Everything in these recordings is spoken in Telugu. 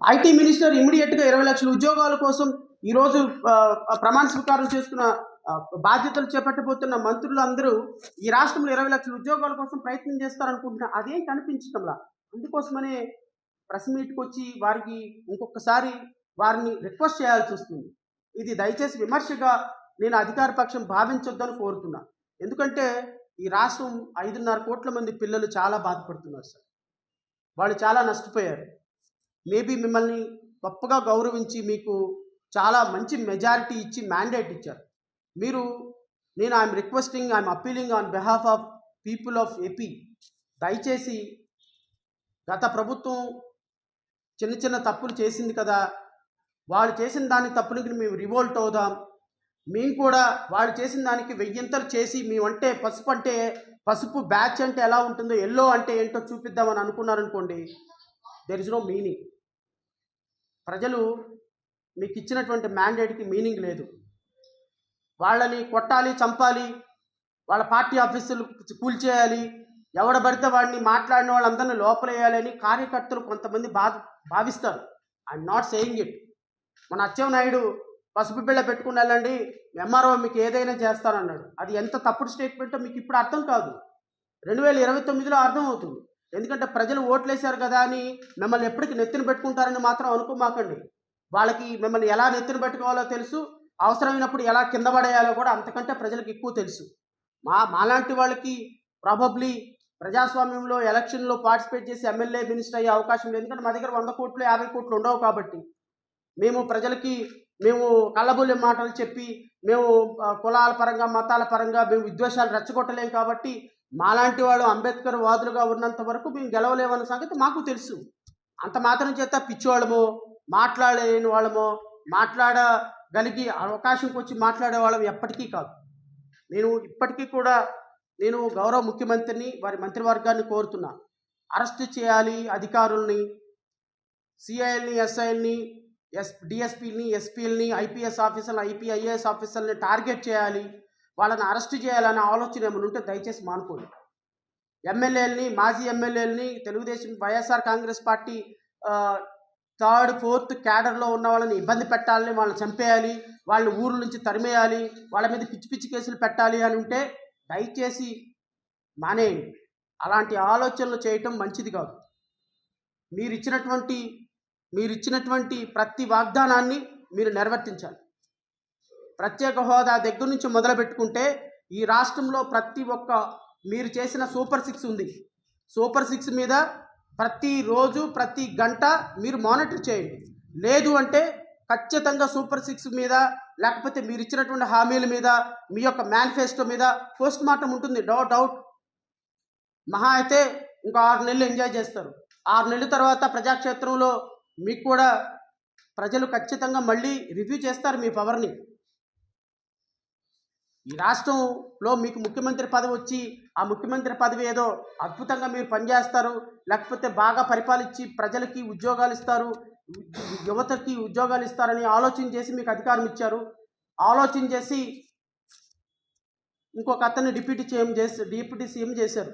ఐటీ మినిస్టర్ ఇమీడియట్గా ఇరవై లక్షల ఉద్యోగాల కోసం ఈరోజు ప్రమాణ స్వీకారం చేస్తున్న బాధ్యతలు చేపట్టబోతున్న మంత్రులు అందరూ ఈ రాష్ట్రంలో ఇరవై లక్షల ఉద్యోగాల కోసం ప్రయత్నం చేస్తారనుకుంటున్నా. అదేం కనిపించటంలా? అందుకోసమనే ప్రెస్ మీట్కి వచ్చి వారికి ఇంకొకసారి వారిని రిక్వెస్ట్ చేయాల్సి వస్తుంది. ఇది దయచేసి విమర్శగా నేను అధికార పక్షం భావించొద్దని కోరుతున్నా. ఎందుకంటే ఈ రాష్ట్రం ఐదున్నర కోట్ల మంది పిల్లలు చాలా బాధపడుతున్నారు సార్. వాళ్ళు చాలా నష్టపోయారు. మేబీ మిమ్మల్ని గొప్పగా గౌరవించి మీకు చాలా మంచి మెజారిటీ ఇచ్చి మ్యాండేట్ ఇచ్చారు. మీరు నేను I'm requesting I'm appealing on behalf of people of AP. దయచేసి గత ప్రభుత్వం చిన్న చిన్న తప్పులు చేసింది కదా వాళ్ళు చేసిన దాని తప్పులకి మేము రివోల్ట్ అవుదాం. మేము కూడా వాళ్ళు చేసిన దానికి వెయ్యింతలు చేసి మేమంటే పసుపు అంటే పసుపు బ్యాచ్ అంటే ఎలా ఉంటుందో ఎల్లో అంటే ఏంటో చూపిద్దామని అనుకున్నారనుకోండి దెర్ ఇస్ నో మీనింగ్ ప్రజలు మీకు ఇచ్చినటువంటి మ్యాండేట్కి మీనింగ్ లేదు. వాళ్ళని కొట్టాలి చంపాలి వాళ్ళ పార్టీ ఆఫీసులు కూల్చేయాలి ఎవడ పడితే వాడిని మాట్లాడిన వాళ్ళందరినీ లోపలేయాలని కార్యకర్తలు కొంతమంది బా భావిస్తారు. ఐఎమ్ నాట్ సేయింగ్ ఇట్ మన అచ్చెన్నాయుడు పసుపు బిళ్ళ పెట్టుకుని వెళ్ళండి ఎంఆర్ఓ మీకు ఏదైనా చేస్తానన్నాడు. అది ఎంత తప్పుడు స్టేట్మెంటో మీకు ఇప్పుడు అర్థం కాదు. రెండు వేల ఇరవై తొమ్మిదిలో అర్థం అవుతుంది ఎందుకంటే ప్రజలు ఓట్లేశారు కదా అని మిమ్మల్ని ఎప్పటికి నెత్తిన పెట్టుకుంటారని మాత్రం అనుకోమాకండి. వాళ్ళకి మిమ్మల్ని ఎలా నెత్తిన పెట్టుకోవాలో తెలుసు అవసరమైనప్పుడు ఎలా కింద పడేయాలో కూడా అంతకంటే ప్రజలకు ఎక్కువ తెలుసు. మా మాలాంటి వాళ్ళకి ప్రాబబ్లీ ప్రజాస్వామ్యంలో ఎలక్షన్లో పార్టిసిపేట్ చేసి ఎమ్మెల్యే మినిస్టర్ అయ్యే అవకాశం లేదు. ఎందుకంటే మా దగ్గర వంద కోట్లు యాభై కోట్లు ఉండవు కాబట్టి. మేము ప్రజలకి మేము కళ్ళబుల్లి మాటలు చెప్పి మేము కులాల పరంగా మతాల పరంగా మేము విద్వేషాలు రెచ్చగొట్టలేం కాబట్టి మాలాంటి వాళ్ళు అంబేద్కర్ వాదులుగా ఉన్నంత వరకు మేము గెలవలేమన్న సంగతి మాకు తెలుసు. అంత మాత్రం చేత పిచ్చివాళ్ళమో మాట్లాడలేని వాళ్ళమో మాట్లాడగలిగి అవకాశంకి వచ్చి మాట్లాడే వాళ్ళం ఎప్పటికీ కాదు. నేను ఇప్పటికీ కూడా నేను గౌరవ ముఖ్యమంత్రిని వారి మంత్రివర్గాన్ని కోరుతున్నా. అరెస్ట్ చేయాలి అధికారుల్ని సిఐఎల్ని ఎస్ఐల్ని ఎస్ డిఎస్పీని ఎస్పీలని ఐపీఎస్ ఆఫీసర్లు ఐపీఐఎస్ ఆఫీసర్ని టార్గెట్ చేయాలి. వాళ్ళని అరెస్ట్ చేయాలనే ఆలోచన ఏమైనా ఉంటే దయచేసి మానుకోండి. ఎమ్మెల్యేలని మాజీ ఎమ్మెల్యేలని Telugu Desam YSR Congress party third fourth క్యాడర్లో ఉన్న వాళ్ళని ఇబ్బంది పెట్టాలని వాళ్ళని చంపేయాలి వాళ్ళని ఊరు నుంచి తరిమేయాలి వాళ్ళ మీద పిచ్చి పిచ్చి కేసులు పెట్టాలి అని ఉంటే దయచేసి మానేయండి. అలాంటి ఆలోచనలు చేయటం మంచిది కాదు. మీరు ఇచ్చినటువంటి మీరు ఇచ్చినటువంటి ప్రతి వాగ్దానాన్ని మీరు నెరవేర్తించాలి. ప్రత్యేక హోదా దగ్గర నుంచి మొదలు పెట్టుకుంటే ఈ రాష్ట్రంలో ప్రతి ఒక్క మీరు చేసిన సూపర్ సిక్స్ ఉంది. సూపర్ సిక్స్ మీద ప్రతి రోజు ప్రతి గంట మీరు మానిటర్ చేయండి. లేదు అంటే ఖచ్చితంగా సూపర్ సిక్స్ మీద లేకపోతే మీరు ఇచ్చినటువంటి హామీల మీద మీ యొక్క మేనిఫెస్టో మీద పోస్ట్ మార్టం ఉంటుంది. డౌ డౌట్ మహా అయితే ఇంకా ఆరు నెలలు ఎంజాయ్ చేస్తారు. ఆరు నెలల తర్వాత ప్రజాక్షేత్రంలో మీకు కూడా ప్రజలు ఖచ్చితంగా మళ్ళీ రివ్యూ చేస్తారు మీ పవర్ని ఈ రాష్ట్రంలో మీకు ముఖ్యమంత్రి పదవి వచ్చి ఆ ముఖ్యమంత్రి పదవి ఏదో అద్భుతంగా మీరు పనిచేస్తారు లేకపోతే బాగా పరిపాలించి ప్రజలకి ఉద్యోగాలు ఇస్తారు యువతకి ఉద్యోగాలు ఇస్తారని ఆలోచన చేసి మీకు అధికారం ఇచ్చారు. ఆలోచన చేసి ఇంకొక అతన్ని డిప్యూటీ సీఎం చేసి డిప్యూటీ సీఎం చేశారు.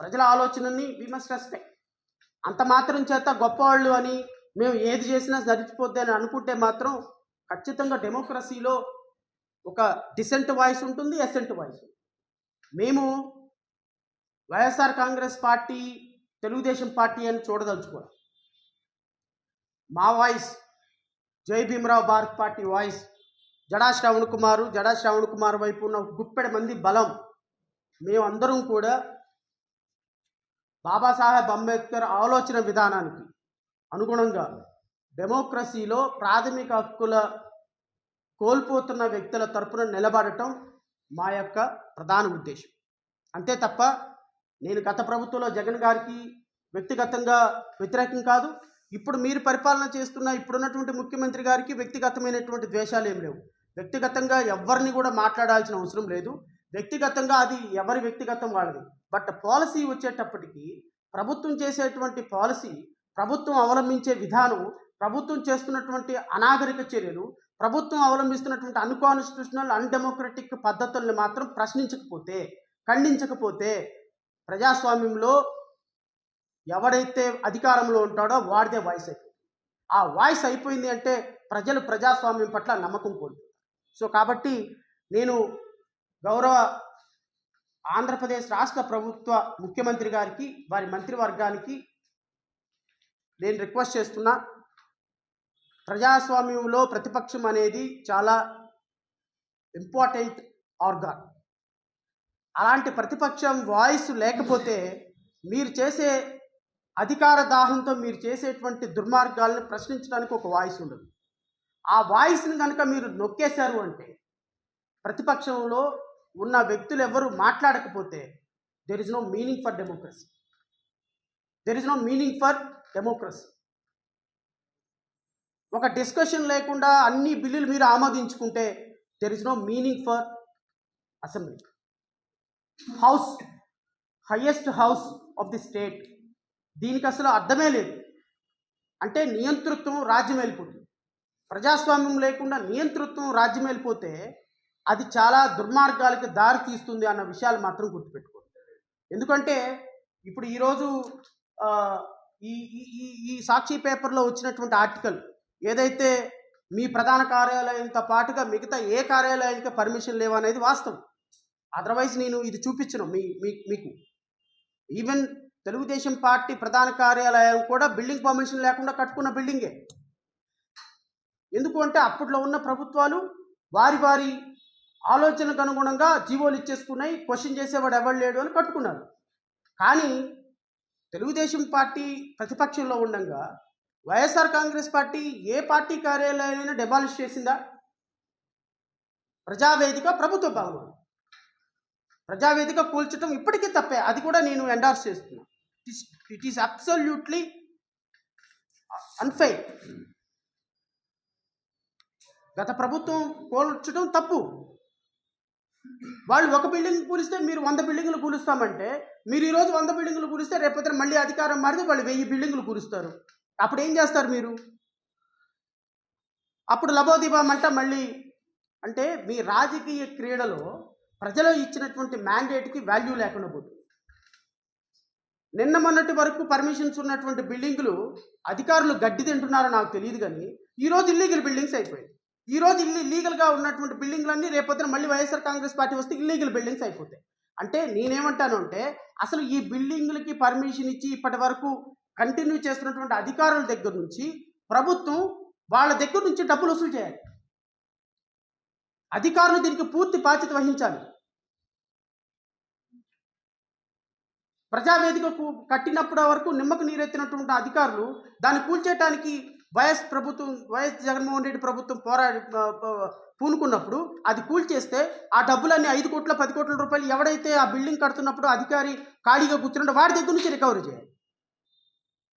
ప్రజల ఆలోచనని విమర్శ రెస్పెక్ట్ అంత మాత్రం చేత గొప్పవాళ్ళు అని మేము ఏది చేసినా సరిచిపోద్ది అని అనుకుంటే మాత్రం ఖచ్చితంగా డెమోక్రసీలో ఒక డిసెంట్ వాయిస్ ఉంటుంది ఎసెంట్ వాయిస్ మేము YSR Congress party Telugu Desam party అని చూడదలుచుకోవాలి. మా voice Jai Bhimrao Bharat party voice Jada Shravan Kumar Jada Shravan Kumar వైపు ఉన్న గుప్పెడ మంది బలం. మేమందరం కూడా బాబాసాహెబ్ అంబేద్కర్ ఆలోచన విధానానికి అనుగుణంగా డెమోక్రసీలో ప్రాథమిక హక్కుల కోల్పోతున్న వ్యక్తుల తరపున నిలబడటం మా యొక్క ప్రధాన ఉద్దేశం. అంతే తప్ప నేను గత ప్రభుత్వంలో జగన్ గారికి వ్యక్తిగతంగా వ్యతిరేకం కాదు ఇప్పుడు మీరు పరిపాలన చేస్తున్న ఇప్పుడున్నటువంటి ముఖ్యమంత్రి గారికి వ్యక్తిగతమైనటువంటి ద్వేషాలు ఏం లేవు. వ్యక్తిగతంగా ఎవరిని కూడా మాట్లాడాల్సిన అవసరం లేదు. వ్యక్తిగతంగా అది ఎవరి వ్యక్తిగతం వాళ్ళది. బట్ పాలసీ వచ్చేటప్పటికి ప్రభుత్వం చేసేటువంటి పాలసీ ప్రభుత్వం అవలంబించే విధానం ప్రభుత్వం చేస్తున్నటువంటి అనాగరిక చర్యలు ప్రభుత్వం అవలంబిస్తున్నటువంటి అన్కాన్స్టిట్యూషనల్ అన్డెమోక్రటిక్ పద్ధతుల్ని మాత్రం ప్రశ్నించకపోతే ఖండించకపోతే ప్రజాస్వామ్యంలో ఎవడైతే అధికారంలో ఉంటాడో వాడిదే వాయిస్ అయిపోతుంది. ఆ వాయిస్ అయిపోయింది అంటే ప్రజలు ప్రజాస్వామ్యం పట్ల నమ్మకం కోల్పోతారు. సో కాబట్టి నేను గౌరవ ఆంధ్రప్రదేశ్ రాష్ట్ర ప్రభుత్వ ముఖ్యమంత్రి గారికి వారి మంత్రివర్గానికి నేను రిక్వెస్ట్ చేస్తున్నా ప్రజాస్వామ్యంలో ప్రతిపక్షం అనేది చాలా ఇంపార్టెంట్ ఆర్గాన్. అలాంటి ప్రతిపక్షం వాయిస్ లేకపోతే మీరు చేసే అధికార దాహంతో మీరు చేసేటువంటి దుర్మార్గాలను ప్రశ్నించడానికి ఒక వాయిస్ ఉండదు. ఆ వాయిస్ని కనుక మీరు నొక్కేశారు అంటే ప్రతిపక్షంలో ఉన్న వ్యక్తులు ఎవరు మాట్లాడకపోతే there is no meaning for democracy there is no meaning for democracy ఒక డిస్కషన్ లేకుండా అన్ని బిల్లులు మీరు ఆమోదించుకుంటే there is no meaning for assembly house highest house of the state దీనికి అసలు అర్థమే లేదు. అంటే నియంతృత్వం రాజ్యం వెళ్ళిపోతుంది ప్రజాస్వామ్యం లేకుండా నియంతృత్వం రాజ్యం వెళ్ళిపోతే అది చాలా దుర్మార్గాలకు దారి తీస్తుంది అన్న విషయాలు మాత్రం గుర్తుపెట్టుకోండి. ఎందుకంటే ఇప్పుడు ఈరోజు ఈ- ఈ ఈ సాక్షి పేపర్లో వచ్చినటువంటి ఆర్టికల్ ఏదైతే మీ ప్రధాన కార్యాలయంతో పాటుగా మిగతా ఏ కార్యాలయానికి పర్మిషన్ లేవనేది వాస్తవం. అదర్వైజ్ నేను ఇది చూపించను మీ మీ- మీకు. ఈవెన్ తెలుగుదేశం పార్టీ ప్రధాన కార్యాలయం కూడా బిల్డింగ్ పర్మిషన్ లేకుండా కట్టుకున్న బిల్డింగే ఎందుకు అంటే అప్పట్లో ఉన్న ప్రభుత్వాలు వారి వారి ఆలోచనకు అనుగుణంగా జీవోలు ఇచ్చేసుకున్నాయి క్వశ్చన్ చేసేవాడు ఎవరు లేడు అని కట్టుకున్నారు. కానీ తెలుగుదేశం పార్టీ ప్రతిపక్షంలో ఉండగా వైఎస్ఆర్ కాంగ్రెస్ పార్టీ ఏ పార్టీ కార్యాలయాన్ని డెబాలిష్ చేసిందా? ప్రజావేదిక ప్రభుత్వ భవనం ప్రజావేదిక కూల్చడం ఇప్పటికీ తప్పే. అది కూడా నేను ఎండార్స్ చేస్తున్నా. ఇట్ ఈస్ అబ్సల్యూట్లీ అన్ఫైర్ గత ప్రభుత్వం కూల్చడం తప్పు. వాళ్ళు ఒక బిల్డింగ్ కూలిస్తే మీరు వంద బిల్డింగ్లు కూలుస్తామంటే మీరు ఈరోజు వంద బిల్డింగ్లు కూలిస్తే రేపొద్దున మళ్ళీ అధికారం మారితే వాళ్ళు వెయ్యి బిల్డింగ్లు కూలుస్తారు. అప్పుడు ఏం చేస్తారు మీరు? అప్పుడు లబోదిబామంట మళ్ళీ అంటే మీ రాజకీయ క్రీడలో ప్రజలు ఇచ్చినటువంటి మ్యాండేట్కి వాల్యూ లేకుండా పోతుంది. నిన్న మొన్నటి వరకు పర్మిషన్స్ ఉన్నటువంటి బిల్డింగులు అధికారులు గడ్డి తింటున్నారో నాకు తెలియదు కానీ ఈరోజు ఇల్లీగల్ బిల్డింగ్స్ అయిపోయాయి. ఈ రోజు ఇల్లు లీగల్గా ఉన్నటువంటి బిల్డింగ్లన్నీ రేపొద్దున మళ్ళీ వైఎస్ఆర్ కాంగ్రెస్ పార్టీ వస్తే ఇల్లీగల్ బిల్డింగ్స్ అయిపోతాయి. అంటే నేనేమంటాను అంటే అసలు ఈ బిల్డింగ్లకి పర్మిషన్ ఇచ్చి ఇప్పటి వరకు కంటిన్యూ చేస్తున్నటువంటి అధికారుల దగ్గర నుంచి ప్రభుత్వం వాళ్ళ దగ్గర నుంచి డబ్బులు వసూలు చేయాలి. అధికారులు దీనికి పూర్తి బాధ్యత వహించాలి. ప్రజావేదికకు కట్టినప్పటి వరకు నిమ్మకు నీరెత్తినటువంటి అధికారులు దాన్ని కూల్చేయటానికి వైఎస్ ప్రభుత్వం వైఎస్ జగన్మోహన్ రెడ్డి ప్రభుత్వం పోరాడి పూనుకున్నప్పుడు అది కూల్చేస్తే ఆ డబ్బులన్నీ ఐదు కోట్ల పది కోట్ల రూపాయలు ఎవడైతే ఆ బిల్డింగ్ కడుతున్నప్పుడు అధికారి ఖాళీగా కూర్చున్నాడో వాడి దగ్గర నుంచి రికవరీ చేయాలి.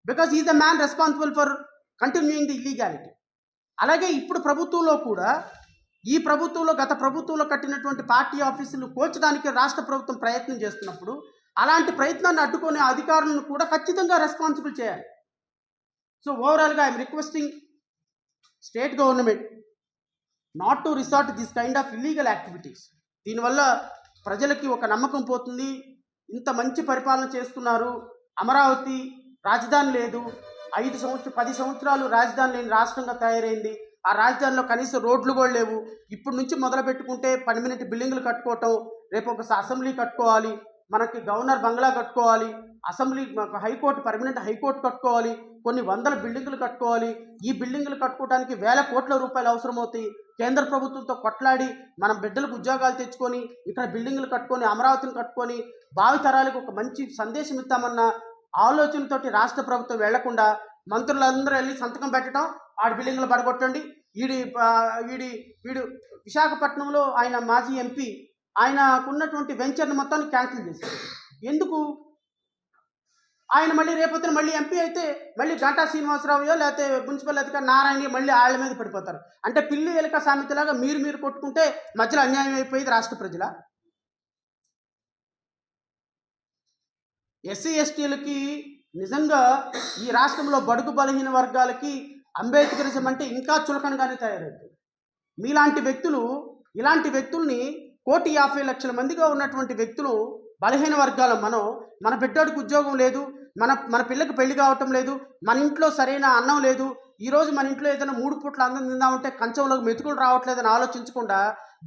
Because is the man responsible for continuing the illegality అలాగే ఇప్పుడు ప్రభుత్వంలో కూడా ఈ ప్రభుత్వంలో గత ప్రభుత్వంలో కట్టినటువంటి పార్టీ ఆఫీసులు కోల్చడానికి రాష్ట్ర ప్రభుత్వం ప్రయత్నం చేస్తున్నప్పుడు అలాంటి ప్రయత్నాన్ని అడ్డుకునే అధికారులను కూడా ఖచ్చితంగా రెస్పాన్సిబుల్ చేయాలి. సో ఓవరాల్గా I'm requesting state government not to resort this kind of illegal activities దీనివల్ల ప్రజలకి ఒక నమ్మకం పోతుంది. ఇంత మంచి పరిపాలన చేస్తున్నారు అమరావతి రాజధాని లేదు. ఐదు సంవత్సరం పది సంవత్సరాలు రాజధాని లేని రాష్ట్రంగా తయారైంది. ఆ రాజధానిలో కనీసం రోడ్లు కూడా లేవు. ఇప్పుడు నుంచి మొదలు పెట్టుకుంటే పర్మనెంట్ బిల్డింగ్లు కట్టుకోవటం రేపు ఒక అసెంబ్లీ కట్టుకోవాలి మనకి గవర్నర్ బంగ్లా కట్టుకోవాలి అసెంబ్లీ హైకోర్టు పర్మనెంట్ హైకోర్టు కట్టుకోవాలి కొన్ని వందల బిల్డింగులు కట్టుకోవాలి. ఈ బిల్డింగులు కట్టుకోవడానికి వేల కోట్ల రూపాయలు అవసరమవుతాయి. కేంద్ర ప్రభుత్వంతో కొట్లాడి మనం బిడ్డలకు ఉద్యోగాలు తెచ్చుకొని ఇక్కడ బిల్డింగులు కట్టుకొని అమరావతిని కట్టుకొని భావితరాలకు ఒక మంచి సందేశం ఇస్తామన్న ఆలోచనతోటి రాష్ట్ర ప్రభుత్వం వెళ్ళకుండా మంత్రులందరూ వెళ్ళి సంతకం పెట్టడం ఆడి బిల్డింగ్లు పడగొట్టండి. ఈడి వీడి వీడు విశాఖపట్నంలో ఆయన మాజీ ఎంపీ ఆయనకున్నటువంటి వెంచర్ని మొత్తాన్ని క్యాన్సిల్ చేశారు. ఎందుకు? ఆయన మళ్ళీ రేపొద్దున మళ్ళీ ఎంపీ అయితే మళ్ళీ గంటా శ్రీనివాసరావుయో లేకపోతే మున్సిపల్ అధికారి నారాయణ మళ్ళీ వాళ్ళ మీద పడిపోతారు. అంటే పిల్లి ఎలక సామెతలాగా మీరు మీరు కొట్టుకుంటే మధ్యలో అన్యాయం అయిపోయేది రాష్ట్ర ప్రజల? ఎస్సీ ఎస్టీలకి నిజంగా ఈ రాష్ట్రంలో బడుగు బలహీన వర్గాలకి అంబేద్కరిజం అంటే ఇంకా చులకనగానే తయారవుతుంది మీలాంటి వ్యక్తులు ఇలాంటి వ్యక్తుల్ని కోటి యాభై లక్షల మందిగా ఉన్నటువంటి వ్యక్తులు బలహీన వర్గాల మనం మన బిడ్డడికి ఉద్యోగం లేదు మన మన పిల్లకి పెళ్ళి కావటం లేదు మన ఇంట్లో సరైన అన్నం లేదు ఈ రోజు మన ఇంట్లో ఏదైనా మూడు పూట్ల అందం తిందామంటే కంచంలోకి మెతుకులు రావట్లేదని ఆలోచించకుండా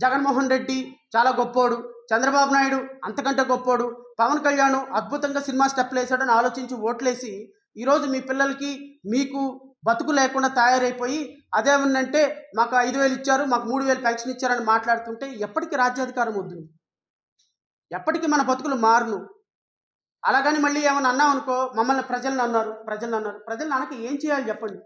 జగన్మోహన్ రెడ్డి చాలా గొప్పోడు చంద్రబాబు నాయుడు అంతకంటే గొప్పోడు పవన్ కళ్యాణ్ అద్భుతంగా సినిమా స్టెప్లు వేసాడని ఆలోచించి ఓట్లేసి ఈరోజు మీ పిల్లలకి మీకు బతుకు లేకుండా తయారైపోయి అదేమన్నంటే మాకు ఐదు వేలు ఇచ్చారు మాకు మూడు వేలు పెన్షన్ ఇచ్చారని మాట్లాడుతుంటే ఎప్పటికీ రాజ్యాధికారం వద్దు. ఎప్పటికీ మన బతుకులు మారును. అలాగని మళ్ళీ ఏమన్నా అన్నాం అనుకో మమ్మల్ని ప్రజలను అన్నారు ప్రజలను అన్నారు. ప్రజలను అనక ఏం చేయాలి చెప్పండి?